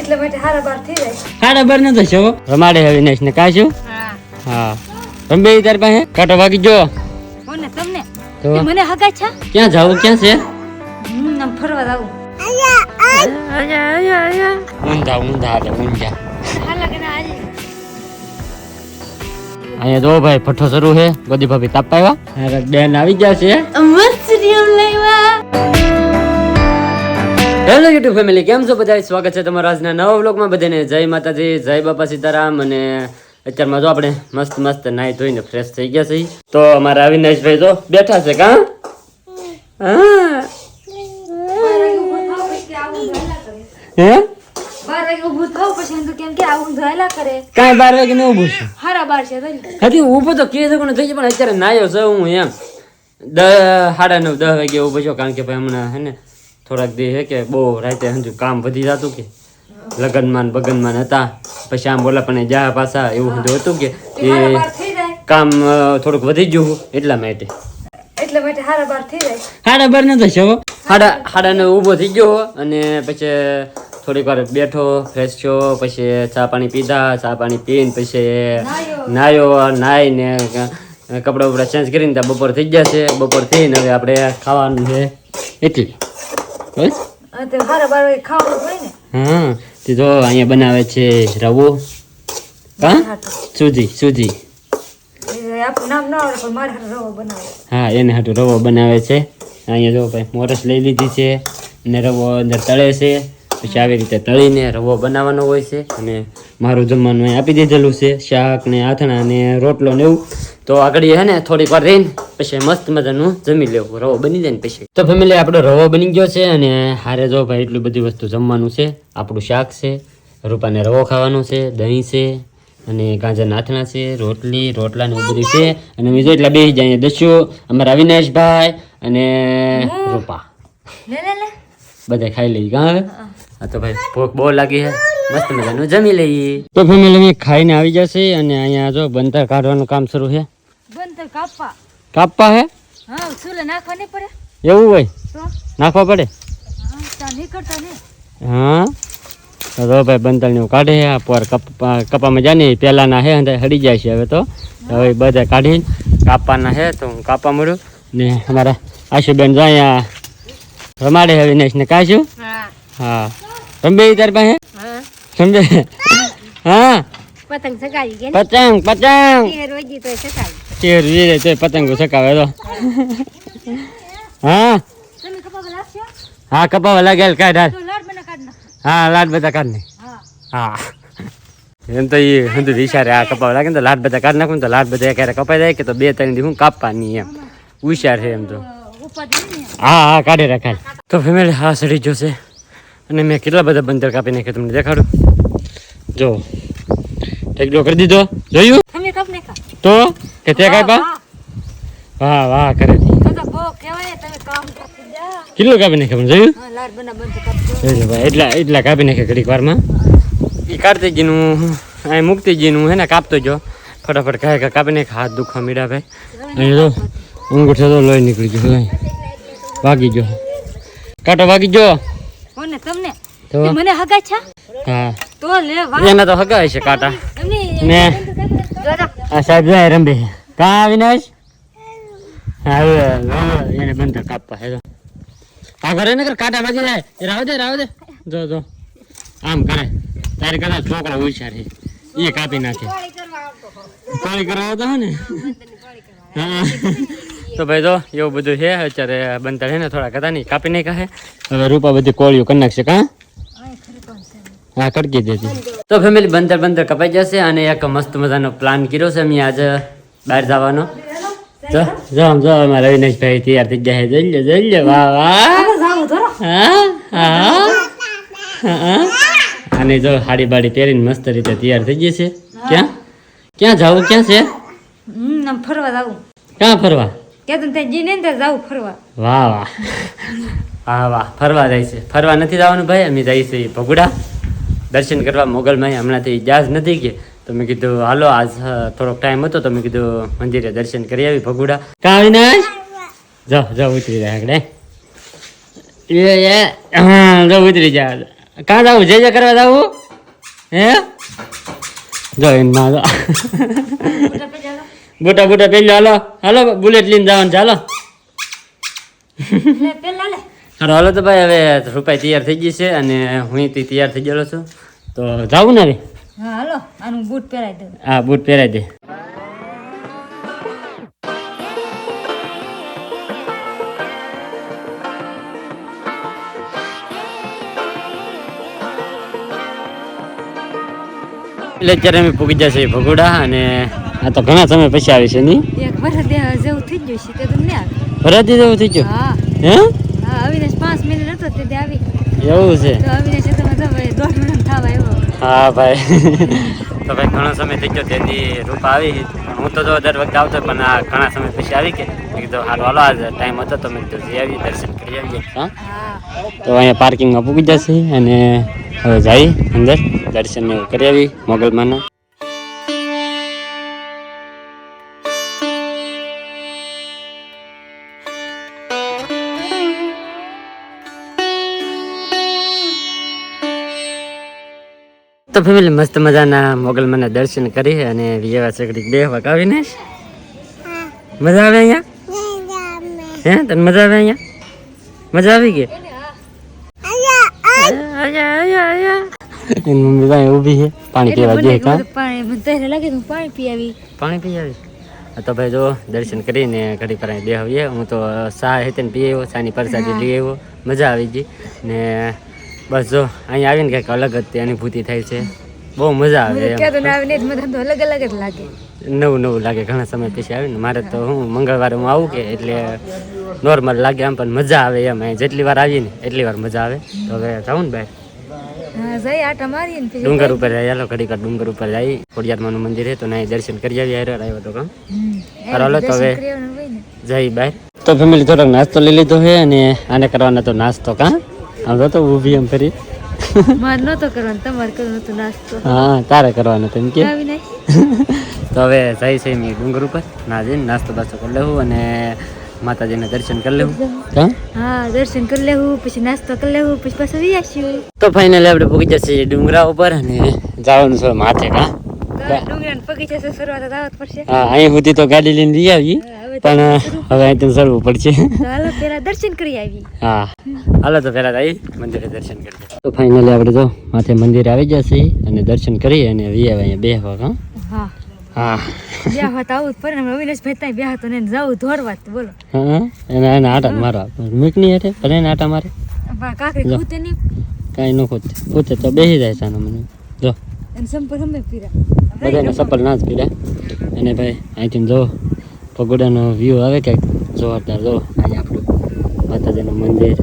એટલે માટે હારા બાર થઈ જાય. હારા બાર ન થશે રમાડે હવે નેશ ને કાશું હા. હા. તારી પાસે કાંટો વાગી જો કોને? તમને? તો? મને હગા છે? ક્યાં જાવ ક્યાં છે? હું નામ ફરવા જાવ ઊંધા ઊંધા અહીંયા જો ભાઈ પઠ્ઠો શરૂ છે બધી ભાભી તાપ આવ્યા બેન આવી ગયા છે. મસ્ત નિયમ લેવા. હેલો યુટ્યુબ ફેમિલી, કેમ છો બધા સ્વાગત છે તમારા આજના નવા વ્લોગમાં. બધાને જય માતાજી, જય બાપા સીતારામ અને અત્યારમાં જો આપણે મસ્ત મસ્ત નાહી ધોઈને ફ્રેશ થઈ ગયા છીએ. તો અમારા અવિનાશભાઈ તો બેઠા છે, કા? હા? પણ અત્યારે નાયો છે હું એમ. સાડા નવ, દસ વાગે ઊભો છો, કારણ કે ભાઈ હમણાં, હે ને થોડાક દી કે બહુ રાતે હજુ કામ વધી જતું કે લગ્નમાં બગનમાં હતા. પછી આમ બોલા પણ જા પાછા એવું હજુ હતું કે એ કામ થોડુંક વધી ગયું એટલા માટે. એટલે માટે હારા બાર થઈ જાય. સાડા બાર ન થશે હો. સાડા સાડા ઊભો થઈ ગયો અને પછી થોડીક વાર બેઠો ફ્રેશ થયો પછી ચા પાણી પીધા ચા પાણી પીને પછી નાયો. નાઈને કપડા બપડા ચેન્જ કરીને ત્યાં બપોર થઈ ગયા છે. બપોર થઈને હવે આપણે ખાવાનું છે. એટલી હા તે જો અહીંયા બનાવે છે રવો. હા? સુજી સુજી. ના હા એને હાટું રવો બનાવે છે. અહીંયા જો ભાઈ મોરસ લઈ લીધી છે અને રવો અંદર તળે છે. પછી આવી રીતે તળીને રવો બનાવવાનો હોય છે અને મારું જમવાનું આપી દીધેલું છે. શાક ને આથણા ને રોટલો ને એવું. તો આગળ હે ને થોડીક વાર રહીને પછી મસ્ત મજાનું જમી લેવું રવો બની જાય ને પછી. તો ફેમિલી આપણો રવો બની ગયો છે અને હારે જો ભાઈ એટલી બધી વસ્તુ જમવાનું છે. આપણું શાક છે રૂપાને રવો ખાવાનો છે દહીં છે અને ગાજર નાથણા છે રોટલી રોટલા ને બધું છે. અને બીજું એટલા બે જાય દસ્યુ અમારા અવિનાશભાઈ અને રૂપા. લે લે લે. બધા ખાઈ લઈએ કાં હા. તો ભાઈ ભૂખ બહુ લાગી છે. મસ્ત મજાનું જમી લઈએ. તો ફેમિલી ખાઈને આવી જશે અને અહીંયા જો બંતર કાઢવાનું કામ શરૂ છે. બંતર કાપવા. કાપવા હે? હા ચૂલે નાખવા નહીં પડે. એવું હોય? નાખવા પડે? હા હા? તો ભાઈ બંતર ને કાઢે આ પોર કપા કપામાં જાને પહેલાના હે હડી જાય છે હવે તો. હવે બધા કાઢીને કાપવાના હે તો હું કાપવા મળ્યું ને અમારા આશુબેન જો અહીંયા રમાડે હવે ને ને કાશું હા. હા. રંબે તારી પાસે? હા. સમજે? હા? પતંગ સગાવી પતંગ પતંગ! રોજી તો સગાવી ચેર રે તે પતંગો સકાવે તો. હા? હા, કપાવા લાગેલ કાઢ હા, લાડ બધા કાઢ ને હા. એમ તો એ હંધુ વિચારે, આ કપાવા લાગે તો લાડ બધા કાઢ નાખું તો લાડ બધા ક્યારે કપાઈ જાય કે તો બે ત્રણ દી હું કાપવાની એમ. હોશિયાર છે એમ તો. હા હા, કાઢી રાખાય તો ફેમિલી હા સડી જોશે અને મેં કેટલા બધા બંદર કાપી નાખ્યા તમને દેખાડું? જો. ટેકડો કરી દીધો. જોયું? તમે કપ નાખા તો? કે તે કાપ્યા? વાહ વાહ કરે. તો તો બહુ કહેવાય તમે કામ કરતી જા કાપી નાખે પણ જોયું? એટલા એટલા કાપી નાખ્યા ઘડીક વારમાં. એ કાર્તિકજીનું અહીં મુક્તિજીનું હે ને કાપતો જો ફટાફટ કાંઈ કાપી નાખ્યા. હાથ દુખવા મીડા ભાઈ. અહીં જો અંગૂઠે તો લોહી નીકળી ગયો અહીં. વાગી ગયો. કાંટો વાગી ગયો? કોને તમને? મને હગા છે? હા તો લે વાહ. એના તો હગાય છે કાંટા. ને. આ સાહેબ જાય રંબે કા હા હવે, એને બંધ કાપવા હે આ ઘરે નકર કાંટા વાગી જાય. એ રાવ દે રાવ દે. જો જો. આમ કરે. તારે કદાચ છોકરા હોશિયાર છે એ કાપી નાખે. પાણી કરવા આવતો હે ને? હા. તો ભાઈ જો એવું બધું છે. અત્યારે બનતા છે ને થોડા કદા નહીં. કાપી નહીં કહે હવે રૂપા બધી કોળીઓ કરી નાખશે કાં? હા કડકી દેતી તો ફેમિલી બંદર બંદર કપાઈ જશે અને એક મસ્ત મજાનો પ્લાન કર્યો છે. અમે આજે બહાર જવાનો. જો જો આમ જો અમારા રવિનાશભાઈ તૈયાર થઈ જાય જઈ લે જઈ લે. વાહ વાહ. હા હા. હા. અને જો હાડી બાડી પહેરીને મસ્ત રીતે તૈયાર થઈ ગઈ છે. ક્યાં? ક્યાં જાવું? ક્યાં છે? હમ ફરવા જવું ક્યાં ફરવા? ક્યાં તને ને ફરવા. વાહ વાહ. વાહ વાહ. ફરવા જાય છે. ફરવા નથી જવાનું ભાઈ? અમે જઈએ છીએ ભગુડા દર્શન કરવા મોગલમાં હમણાંથી જાજ નથી કે તો મેં કીધું, હાલો, આજ થોડોક ટાઈમ હતો તો મેં કીધું, મંદિરે દર્શન કરી આવી ભગુડા. કાં અવિનાશ જાઓ જાઓ, ઉતરી જાય આગળ એ હા, જાઓ, ઉતરી જા. કાં જાવું જે જે કરવા જાવું હે? જો એમ જો. બુટા બુટા પેલી હાલો હાલો, બુલેટ લઈને જવાનું ચાલો લે, પેલા લે. હાલો તો ભાઈ હવે રૂપાઈ તૈયાર થઈ ગઈ છે અને હું તે તૈયાર થઈ ગયેલો છું. તો જાવું ને હવે? હા હાલો આનું બૂટ પહેરાઈ દે હા બૂટ પહેરાઈ દે. એટલે અત્યારે અમે પૂગી જશે ભગોડા અને આ તો ઘણા સમય પછી આવી છે નહીં? એક વર્ષ જેવું થઈ ગયું છે તે તમને નહીં જેવું થઈ ગયું? હા? અવિનાશ પાંચ મિનિટ હતો તે આવી. એવું છે? તો અવિનાશ તો મતલબ દોઢ મિનિટ થવા આવ્યો. હા ભાઈ. તો ભાઈ ઘણો સમય થઈ ગયો તેથી રૂપા આવી. હું તો જો દર વખતે આવતો પણ આ ઘણા સમય પછી આવી કે કીધું હાલો હાલો આજ ટાઈમ હતો તો મેં કીધું જઈ આવી દર્શન કરી આવીએ. હા? તો અહીંયા પાર્કિંગમાં પૂકી જશે અને હવે જઈ અંદર દર્શન કરી આવી મોગલમાના. તો ફેમિલી મસ્ત મજાના મોગલ મને દર્શન કરી અને વિજયવા ચકડી બે વખ આવીને મજા આવે અહીંયા? હે? તને મજા આવે અહીંયા? મજા આવી ગઈ? એની મમ્મી ભાઈ ઊભી છે. પાણી પીવા જઈએ પાણી લાગે કે પાણી પી આવી. પાણી પી તો ભાઈ જો દર્શન કરીને ઘડી પર બેહીએ હું તો ચા હતી પી આવ્યો ચાની પરસાદી લઈ આવ્યો. મજા આવી ગઈ. ને બસ જો અહીંયા આવીને કંઈક અલગ જ તે અનુભૂતિ થાય છે. બહુ મજા આવે ના અલગ અલગ જ લાગે. નવું નવું લાગે ઘણા સમય પછી આવીને. મારે તો હું મંગળવારે હું આવું કે એટલે નોર્મલ લાગે આમ પણ મજા આવે એમ. અહીં જેટલી વાર આવીએ ને એટલી વાર મજા આવે. તો હવે જાઉં ને ભાઈ ને ડુંગર ઉપર જાય. હાલો ઘડીક ડુંગર ઉપર જાય. ખોડિયારમાંનું મંદિર છે તો ના દર્શન કરી આવી આવ્યો તો કામ હાલો તો હવે જય બાય તો ફેમિલી થોડોક નાસ્તો લઈ લીધો છે અને આને કરવાના તો નાસ્તો કાં? આમ તો ઊભી એમ ફરી. મારે નતો કરવાનો તમારે કરવાનો તો નાસ્તો. હા તારે કરવાનો તેમ કે. તો હવે જઈ છે મી ડુંગર ઉપર ના જઈને નાસ્તો બાસ્તો કરી લેવું અને માતાજીને દર્શન કરી લેવું. હા? દર્શન કરી લેવું પછી નાસ્તો કરી લેવું પછી પાછું વી આવીશું તો ફાઇનલ આપણે પગી જશે ડુંગરા ઉપર અને જવાનું છે માથે કા ડુંગરા પગી જશે શરૂઆત આવત પડશે. હા અહીં સુધી તો ગાડી લઈને જઈ આવી. પણ હવે અહીંથી ચડવું પડશે. હાલો પેલા દર્શન કરી આવી હા. હાલો તો પેલા આવી મંદિરે દર્શન કરી તો ફાઇનલી આપણે તો માથે મંદિરે આવી જશે અને દર્શન કરી અને આવે અહીંયા બે હા? હા. હા. બ્યાહ હોત આવું પડે ને અવિનાશ ભાઈ ત્યાં બ્યાહ હતો ને એને જવું ધોરવા બોલો. હા એને એને આટા મારવા. મૂકની હેઠે ભલે એને આટા મારે. કાકરી ખૂતે નહીં. કાંઈ ન ખૂતે ખૂતે તો બેસી જાય સાનો મને. જો. પીરા. બધાને સપલ. ના જ પીડ્યા અને ભાઈ અહીંથી જો. પગોડાનો વ્યૂ આવે કંઈક જોરદાર જો. આજે આપણું. માતાજીનું મંદિર.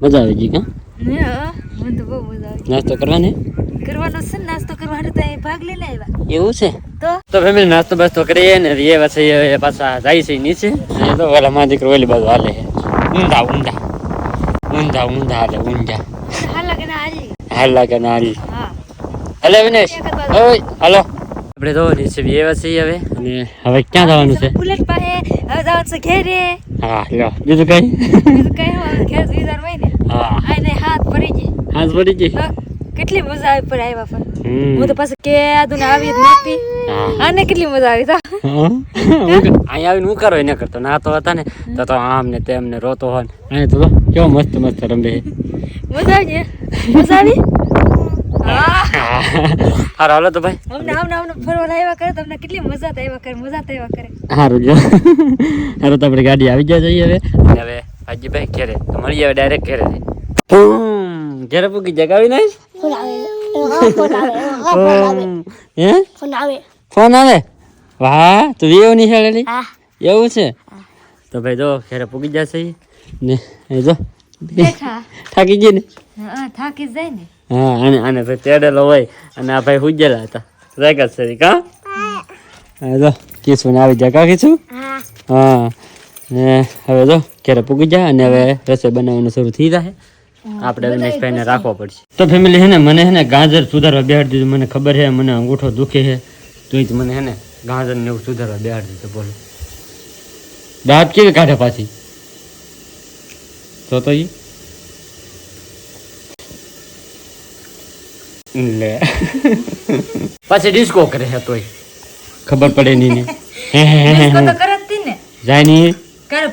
મજા આવી ગઈ કા? બહુ મજા આવી નાસ્તો કરવાને? કરવાનો છે નાસ્તો કરવાનો તો ભાગ લઈને આવ્યા. એવું છે? તો? તો ફેમિલી નાસ્તો બાસ્તો કરીએ ને એ પછી એ પાછા જાય છે નીચે. તો ઓલા માં દીકરો ઓલી બાજુ હાલે ઊંધા ઊંધા. ઊંધા ઊંધા હાલે ઊંધા. હાલા લાગે ના હાલી. હલો વિનેશ. ઓય હાલો. આપણે તો નીચે બેવા છીએ હવે. અને હવે ક્યાં જવાનું છે? બુલેટ પાસે હવે જવાનું છે ઘેરે. હા લ્યો બીજું કઈ? બીજું કઈ હોય ઘેર વિચાર હોય ને. હા. આને હાથ પડી ગઈ. હાથ પડી ગઈ? કેટલી મજા આવી પર આવ્યા પર હું તો પાછું કે આદુને આવી જ આને કેટલી મજા આવી તો અહીંયા આવીને હું કરો? એને કરતો ના તો હતા ને તો તો આમ ને તેમ ને રોતો હોય ને અહીંયા તો કેવો મસ્ત મસ્ત રમે મજા આવી મજા આવી? હારો હાલો તો ભાઈ. અમને આમને આમને ફરવા આવ્યા કરે તમને કેટલી મજા થાય આવ્યા કરે મજા થાય એવા કરે. હારું જો. હારું તો આપણે ગાડી આવી જાય જઈએ હવે. હવે હવે હાજીભાઈ ઘેરે. તો મળીએ હવે ડાયરેક્ટ ઘેરે. ઘેરે પૂકી જગાવી નાખ બૂમ. હે ફોન આવે વાહ તું વેવ નહીં હેડેલી એવું છે? તો ભાઈ જો ઘેરે પૂકી જશે. ને એ જો. થાકી ગઈ ને? થાકી જાય ને. હા, અને આને ભાઈ તેડેલો હોય, અને આ ભાઈ હુજેલા હતા. રેગત સરી કા હા, જો, કિસુન આવી જાય કા કિસુ? હા. ને હવે જો ક્યારે પૂગી જાય અને હવે રસોઈ બનાવવાનું શરૂ થઈ જાય આપણે વિનેશભાઈને રાખવો પડશે. તો ફેમિલી હે ને, મને હે ને ગાજર સુધારવા બેહાડી દીધું. મને ખબર છે મને અંગૂઠો દુખે છે તો જ મને હે ને ગાજર ને એવું સુધારવા બેહાડી દીધું, બોલો. દાંત કેવી કાઢે પાછી? તો તો ઈ? લે. પછી ડિસ્કો કરે છે તોય. ખબર પડે નહીં ને. ડિસ્કો તો કરે જ ને. જાય નહીં.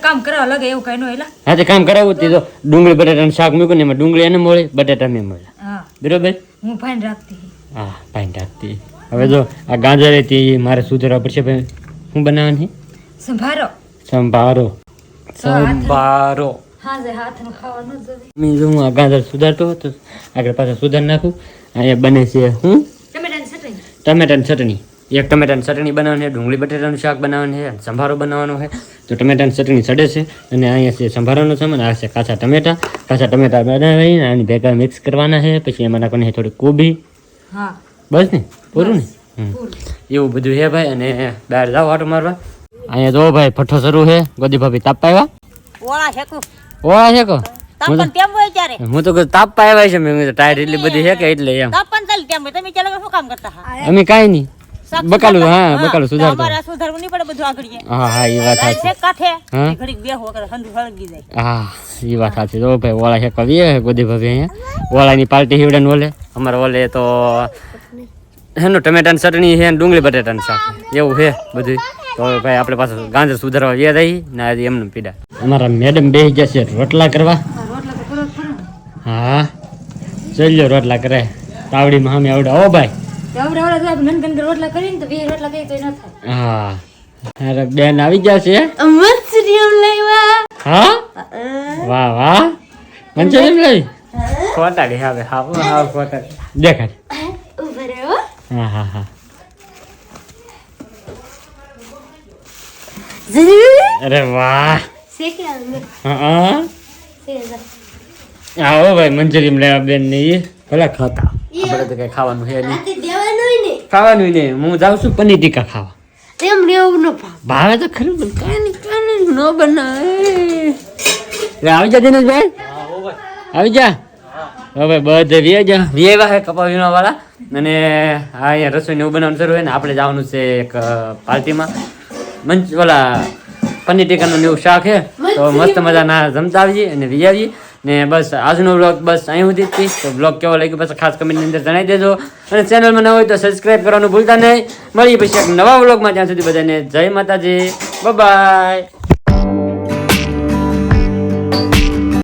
કામ કરવા લાગે એવું કઈ નો એલા હા તે કામ કરાવવું તે. તો ડુંગળી બટાટાનું શાક મૂક્યું ને એમાં ડુંગળી એને મળે બટાટા મેં મળે હા. બરોબર? હું ફાઈન રાખતી. હા ફાઈન રાખતી. હવે જો આ ગાજર હતી મારે સુધારવા પડશે ભાઈ. શું બનાવવાની? સંભારો. સંભારો. હાથ- સંભારો. હા જે હાથમાં ખાવાનું જ મેં જો હું આ ગાજર સુધારતો હતો આગળ પાછળ સુધાર નાખું. અહીંયા બને છે હું ટમેટાની ચટણી એક ટમેટાની ચટણી બનાવવાની છે ડુંગળી બટેટાનું શાક બનાવવાનું છે અને સંભારો બનાવવાનો છે. તો ટમેટાની ચટણી ચડે છે અને અહીંયા છે સંભારોનો સામાન આ છે કાચા ટમેટા કાચા ટમેટા બનાવીને આની ભેગા મિક્સ કરવાના છે પછી એમાં નાખવાની છે થોડી કોબી. હા. બસ ને? પૂરું ને? હમ. એવું બધું છે ભાઈ અને બહાર જાઓ આટો મારવા. અહીંયા જો ભાઈ પઠ્ઠો શરૂ છે ગોદી ભાભી તાપ આવ્યા ઓળા હેકું ઓળા છે કો તાપન તેમ હોય ત્યારે? હું તો તાપ છે મેં ટાયર એટલી બધી છે કે એટલે એમ. તાપન ચાલી તેમ તમે ચાલો શું કામ કરતા હા અમે કાંઈ નહીં. બકાલું હા બકાલું સુધારતો. અમારે સુધારવું નહીં પડે બધું આગળ હા હા એ વાત સાચી. છે કાંઠે. હા. ઘડીક કરે હંધુ હળગી જાય. હા એ વાત સાચી. જો ભાઈ ઓળા છે કવિ ગોદી ભાભી અહીંયા. ઓળાની પાર્ટી હીવડે ને ઓલે. અમારે ઓલે તો હેનો ટમેટાની ચટણી છે ડુંગળી ડુંગળી ને શાક. એવું છે બધું તો હવે ભાઈ આપણે પાછું ગાંજર સુધારવા ગયા થઈ ને આજે એમને પીડા. અમારા મેડમ બેસી જશે રોટલા કરવા. હા, રોટલા તો કરો. જ ખરા ને. હા ચલ્યો રોટલા કરે તાવડીમાં અમે આવડે ઓ ભાઈ રોટલા કરીને તો બે રોટલા કરીએ તો ન થાય. હા. અરે બેન આવી મસ્ત લેવા. હા? વાહ વાહ. લઈ? ખોટાડી હવે હા હા ખોટાડી દેખાડ હા હા હા. અરે વાહ. આવે હા. ભાઈ મંચુરિયન લેવા બેન ને ભલે ખાતા. આપણે તો કઈ ખાવાનું હે નહીં. ખાવાનું નહીં. હું જાઉં છું પનીર ટીકા ખાવા. તેમ લેવું ન ભાવે. તો ખરું પણ કાંઈ નહીં કાંઈ નહીં ન બનાવે. આવી જા દિનેશભાઈ. આવી જા. હવે બધે વીએ જા. વીએવા હે કપા વીણવા વાળા અને આ અહીંયા રસોઈ ને એવું બનાવવાનું શરૂ હોય ને આપણે જવાનું છે એક પાર્ટીમાં. મંચ ઓલા પનીર ટીકાનું એવું શાક છે. તો મસ્ત મજાના જમતા આવીએ અને વી ને બસ આજનો બ્લોગ બસ અહીં સુધી જ. તો બ્લોગ કેવો લાગ્યો બસ ખાસ કમેન્ટની અંદર જણાવી દેજો. અને ચેનલમાં ન હોય તો સબસ્ક્રાઇબ કરવાનું ભૂલતા નહીં. મળીએ પછી એક નવા બ્લોગમાં ત્યાં સુધી બધાને જય માતાજી. બાય.